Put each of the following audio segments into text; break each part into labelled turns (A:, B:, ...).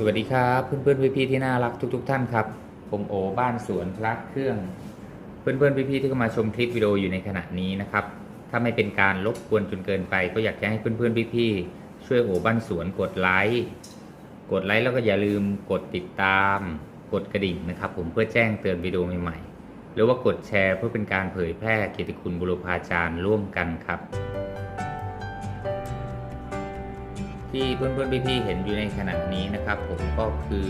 A: สวัสดีครับเพื่อนๆพี่ๆที่น่ารักทุกๆท่านครับ ผมโอบ้านสวนพระเครื่อง เพื่อนๆพี่ๆที่เข้ามาชมคลิปวิดีโออยู่ในขณะนี้นะครับ ถ้าไม่เป็นการรบกวนจนเกินไป ก็อยากจะให้เพื่อนๆพี่ๆช่วยโอบ้านสวนกดไลค์กดไลค์แล้วก็อย่าลืมกดติดตาม กดกระดิ่งนะครับ ผมเพื่อแจ้งเตือนวิดีโอใหม่ๆหรือว่ากดแชร์เพื่อเป็นการเผยแพร่เกียรติคุณบุรพาจารย์ร่วมกันครับ ที่เพื่อนๆพี่ๆเห็นอยู่ในขณะนี้นะครับ ผมก็คือ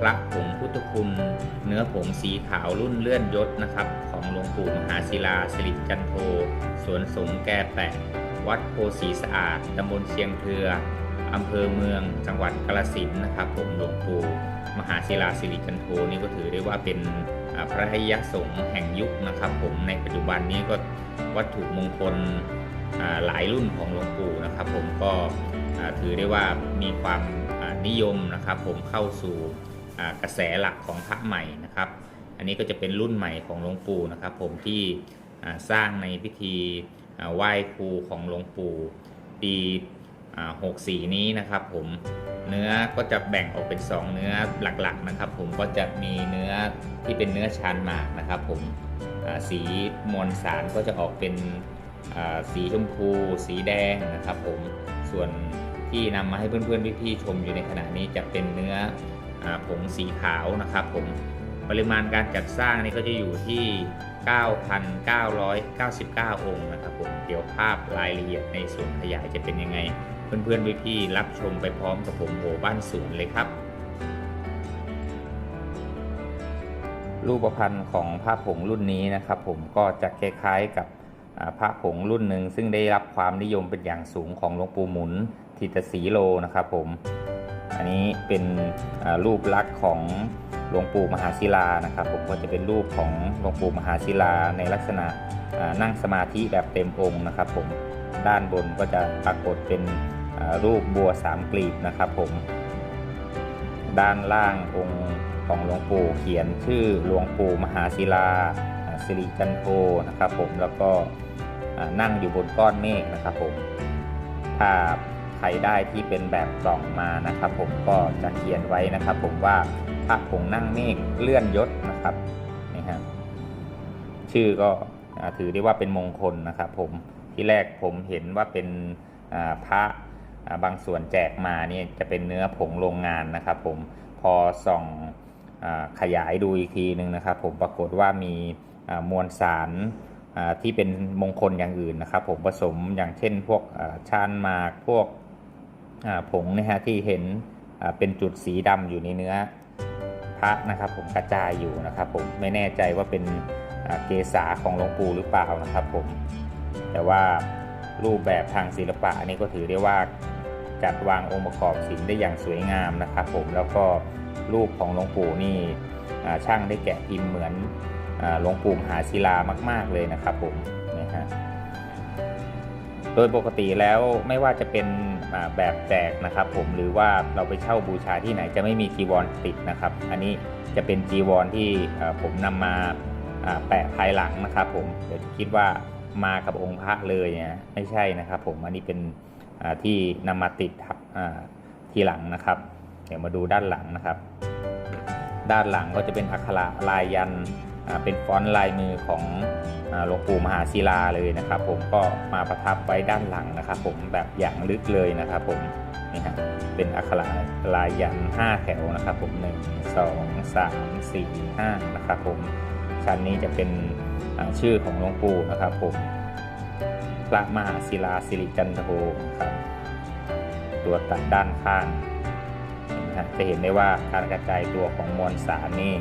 A: พระผงพุทธคุณเนื้อผงสีขาวรุ่นเลื่อนยศนะครับ ของหลวงปู่มหาศิลาสิริจันโท สวนสงฆ์แก่แปะ วัดโพสีสะอาดตำบลเชียงเทืออำเภอเมืองจังหวัดกาฬสินนะครับ ผมหลวงปู่มหาศิลาสิริจันโทนี่ก็ถือได้ว่าเป็นพระยสงฆ์แห่งยุคนะครับ ผมในปัจจุบันนี้ก็วัตถุมงคลหลายรุ่นของหลวงปู่นะครับ ผมก็ ถือได้ว่ามีความนิยมนะครับผมเข้าสู่กระแสหลักของพระใหม่นะครับ อันนี้ก็จะเป็นรุ่นใหม่ของหลวงปู่นะครับ ผมที่สร้างในพิธีไหว้ครูของหลวงปู่ปี64 นี้นะครับ ผมเนื้อก็จะแบ่งออกเป็น 2 เนื้อหลักๆนะครับ ผมก็จะมีเนื้อที่เป็นเนื้อชานหมากนะครับ ผมสีมวลสารก็จะออกเป็นสีชมพู สีแดงนะครับ ผมส่วน ที่นำมาให้เพื่อนๆพี่ๆชมอยู่ในขณะนี้จะเป็นเนื้ออผงสีขาวนะครับผมปริมาณการจัดสร้างนี่ก็จะอยู่ที่ 9,999 องค์นะครับผมเดี๋ยวภาพรายละเอียดในส่วนขยายจะเป็นยังไง เพื่อนๆพี่ๆรับชมไปพร้อมกับผมโหบ้านสวนเลยครับรูปพรรณของพระผงรุ่นนี้นะครับผมก็จะคล้ายๆกับ พระผงรุ่นหนึ่งซึ่งได้รับความนิยมเป็นอย่างสูงของหลวงปู่หมุนทิตสีโลนะครับผม อันนี้เป็นรูปลักษณ์ของหลวงปู่มหาศิลานะครับผมก็จะเป็นรูปของหลวงปู่มหาศิลาในลักษณะนั่งสมาธิแบบเต็มองค์นะครับผมด้านบนก็จะปรากฏเป็นรูปบัวสามกลีบนะครับผม ด้านล่างองค์ของหลวงปู่เขียนชื่อหลวงปู่มหาศิลาสิริจันโทนะครับผมแล้วก็ นั่งอยู่บนก้อนเมฆนะครับผมถ้าใครได้ที่เป็นแบบกล่องมานะครับ ผมก็จะเขียนไว้นะครับ ผมว่าพระผงนั่งเมฆเลื่อนยศนะครับนี่ฮะชื่อก็ถือได้ว่าเป็นมงคลนะครับ ผมที่แรกผมเห็นว่าเป็นพระบางส่วนแจกมานี่จะเป็นเนื้อผงโรงงานนะครับ ผมพอส่องอขยายดูอีกทีหนึ่งนะครับ ผมปรากฏว่ามีมวลสาร ที่เป็นมงคลอย่างอื่นนะครับ ผมผสมอย่างเช่นพวกชานหมากพวกผงนะฮะที่เห็นเป็นจุดสีดำอยู่ในเนื้อพระนะครับ ผมกระจายอยู่นะครับ ผมไม่แน่ใจว่าเป็นเกษาของหลวงปู่หรือเปล่านะครับ ผม แต่ว่ารูปแบบทางศิลปะอันนี้ก็ถือได้ว่าจัดวางองค์ประกอบศิลป์ได้อย่างสวยงามนะครับ ผมแล้วก็รูปของหลวงปู่นี่ช่างได้แกะพิมพ์เหมือน หลวงปู่มหาศิลามาก ๆ เลยนะครับผมนะฮะโดยปกติแล้วไม่ว่าจะเป็นแบบแจกนะครับผมหรือว่าเราไปเช่าบูชาที่ไหนจะไม่มีจีวรติดนะครับ อันนี้จะเป็นจีวรที่ผมนำมาอ่าแปะภายหลังนะครับผมเดี๋ยวจะคิดว่ามากับองค์พระเลยเนะไม่ใช่นะครับผมอันนี้เป็นที่นำมาติดทีหลังนะครับ เดี๋ยวมาดูด้านหลังนะครับ ด้านหลังก็จะเป็นอักขระลายยันต เป็นฟอนต์ลายมือของหลวงปู่มหาศิลาเลยนะครับ ผมก็มาประทับไว้ด้านหลังนะครับ ผมแบบอย่างลึกเลยนะครับ ผมนี่ฮะเป็นอักขระลายยัน5แถวนะครับ ผม 1 2 3 4 5นะครับ ผมชั้นนี้จะเป็นชื่อของหลวงปู่นะครับ ผมพระมหาศิลาสิริจันโทครับ ตัวตัดด้านข้างนไหมฮะจะเห็นได้ว่าการกระจายตัวของมวลสารนี่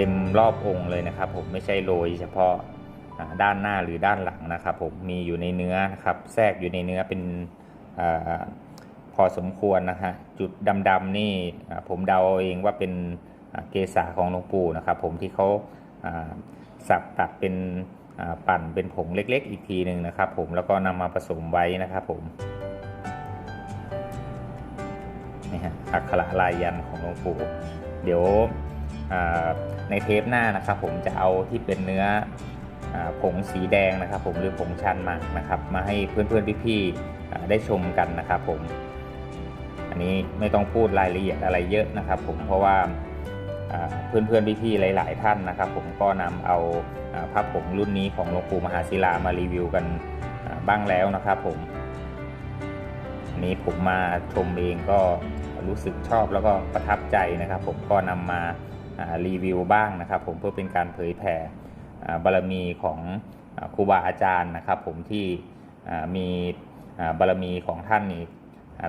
A: เต็มรอบองค์เลยนะครับผมไม่ใช่โรยเฉพาะด้านหน้าหรือด้านหลังนะครับผมมีอยู่ในเนื้อนะครับแทรกอยู่ในเนื้อเป็นอพอสมควรนะฮะจุดดำๆนี่ผมเดาเอาเองว่าเป็นเกษาของหลวงปู่นะครับผมที่เขาสับตัดเป็นปั่นเป็นผงเล็กๆ อีกทีหนึ่งนะครับผมแล้วก็นำมาผสมไว้นะครับผมนี่ฮะอักขระลายยันของหลวงปู่เดี๋ยว ในเทปหน้านะครับ ผมจะเอาที่เป็นเนื้ออผงสีแดงนะครับ ผมหรือผงชันหมากนะครับ มาให้เพื่อนๆพี่ๆอ่ได้ชมกันนะครับผม อันนี้ไม่ต้องพูดรายละเอียดอะไรเยอะนะครับ ผมเพราะว่าอ่าเพื่อนๆพี่ๆหลาย ๆ ท่านนะครับ ผมก็นำเอาอ่าพผงรุ่นนี้ของหลวงปู่มหาศิลามารีวิวกันบ้างแล้วนะครับผมอันนี้ผมมาชมเองก็รู้สึกชอบแล้วก็ประทับใจนะครับ ผมก็นำมาอ่า รีวิวบ้างนะครับผมเพื่อเป็นการเผยแผ่อ่บารมีของอครูบาอาจารย์นะครับผมที่มีบารมีของท่านนี่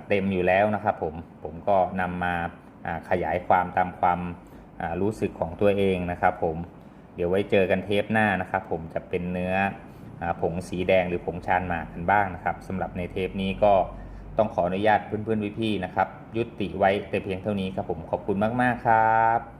A: เต็มอยู่แล้วนะครับผมผมก็นำมาขยายความตามความรู้สึกของตัวเองนะครับผมเดี๋ยวไว้เจอกันเทปหน้านะครับผมจะเป็นเนื้ออผงสีแดงหรือผงชานหมากกันบ้างนะครับสำหรับในเทปนี้ก็ต้องขออนุญาตเพื่อนๆพี่ๆนะครับ ยุติไว้แต่เพียงเท่านี้ครับผมขอบคุณมากๆครับ